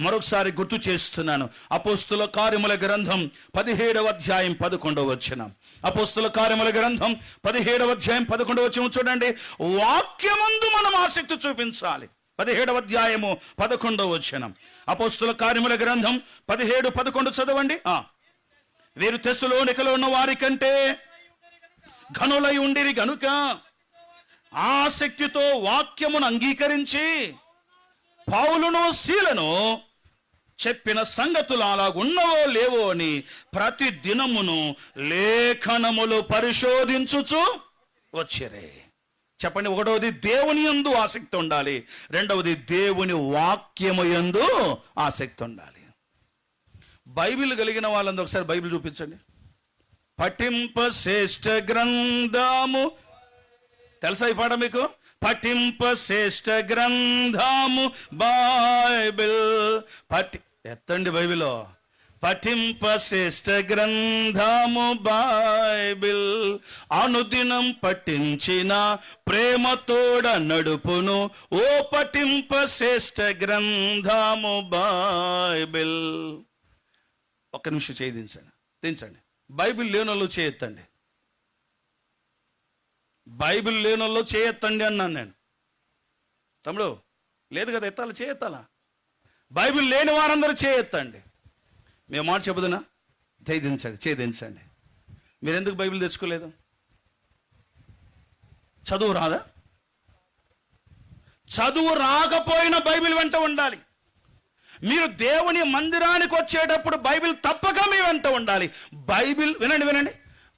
మరొకసారి గుర్తు చేస్తున్నాను. అపోస్తుల కార్యముల గ్రంథం పదిహేడవ అధ్యాయం పదకొండవ వచ్చిన అపోస్తుల కార్యముల గ్రంథం పదిహేడవ అధ్యాయం పదకొండవ వచ్చిన చూడండి. వాక్యమందు మనం ఆసక్తి చూపించాలి. పదిహేడవ అధ్యాయము పదకొండవ వచనం. అపోస్తుల కార్యముల గ్రంథం పదిహేడు పదకొండు చదవండి. ఆ. వీరు తెస్సులోనికలో ఉన్న వారి కంటే ఘనులై ఉండిరి గనుక ఆసక్తితో వాక్యమును అంగీకరించి పౌలును శీలను చెప్పిన సంగతులు అలాగున్నవో లేవో అని ప్రతి దినమును లేఖనములు పరిశోధించుచు వచ్చిరే. చెప్పండి ఒకటవది దేవుని యందు ఆసక్తి ఉండాలి రెండవది దేవుని వాక్యము యందు ఆసక్తి ఉండాలి. బైబిల్ కలిగిన వాళ్ళందరూ ఒకసారి బైబిల్ చూపించండి. పఠింప శ్రేష్ఠ గ్రంథము. తెలుసా ఈ పాట మీకు? పఠింప శ్రేష్ఠ గ్రంథము బైబిల్. పఠి ఎత్తండి బైబిలో పఠింప శ్రేష్ఠ గ్రంథము బైబిల్. అనుదినం పఠించిన ప్రేమతోడ నడుపును. ఓ పఠింప శ్రేష్ఠ గ్రంథము బైబిల్. ఒక్క నిమిషం చేయి దించండి. దించండి. బైబిల్ లేనోళ్ళు చేయొత్తండి. బైబిల్ లేనోళ్ళు చేయొత్తండి అన్నాను నేను. తమ్ముడు లేదు కదా ఎత్తాలి చేయెత్తాలా? బైబిల్ లేని వారందరూ చేయొత్తండి. మేము మాట చెబుదునా? దించండి చేదించండి మీరు ఎందుకు బైబిల్ తెచ్చుకోలేదు? చదువు రాదా? చదువు రాకపోయినా బైబిల్ వెంట ఉండాలి. మీరు దేవుని మందిరానికి వచ్చేటప్పుడు బైబిల్ తప్పక మీ వెంట ఉండాలి. బైబిల్ వినండి వినండి.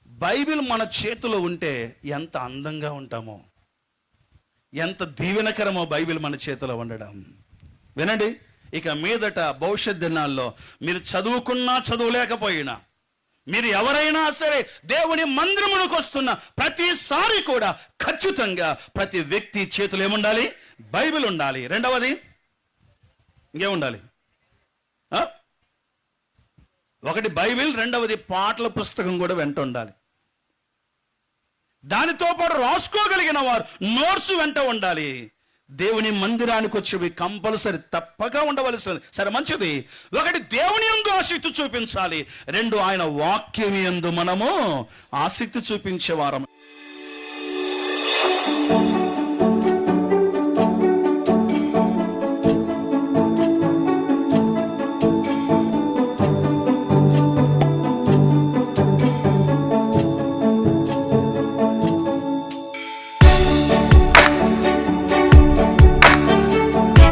బైబిల్ మన చేతిలో ఉంటే ఎంత అందంగా ఉంటామో ఎంత దీవెనకరమో బైబిల్ మన చేతిలో ఉండడం. వినండి. ఇక మీదట భవిష్యత్ దినాల్లో మీరు చదువుకున్నా చదువులేకపోయినా మీరు ఎవరైనా సరే దేవుని మందిరమునకు వస్తున్న ప్రతిసారి కూడా ఖచ్చితంగా ప్రతి వ్యక్తి చేతులు ఏముండాలి? బైబిల్ ఉండాలి. రెండవది ఇంకేముండాలి? ఒకటి బైబిల్ రెండవది పాటల పుస్తకం కూడా వెంట ఉండాలి. దానితో పాటు రాసుకోగలిగిన వారు నోట్స్ వెంట ఉండాలి. దేవుని మందిరానికి వచ్చేవి కంపల్సరీ తప్పగా ఉండవలసింది సరే మంచిది. ఒకటి దేవుని ఎందు ఆసక్తి చూపించాలి. రెండు ఆయన వాక్యం ఎందు మనము ఆసక్తి చూపించేవారం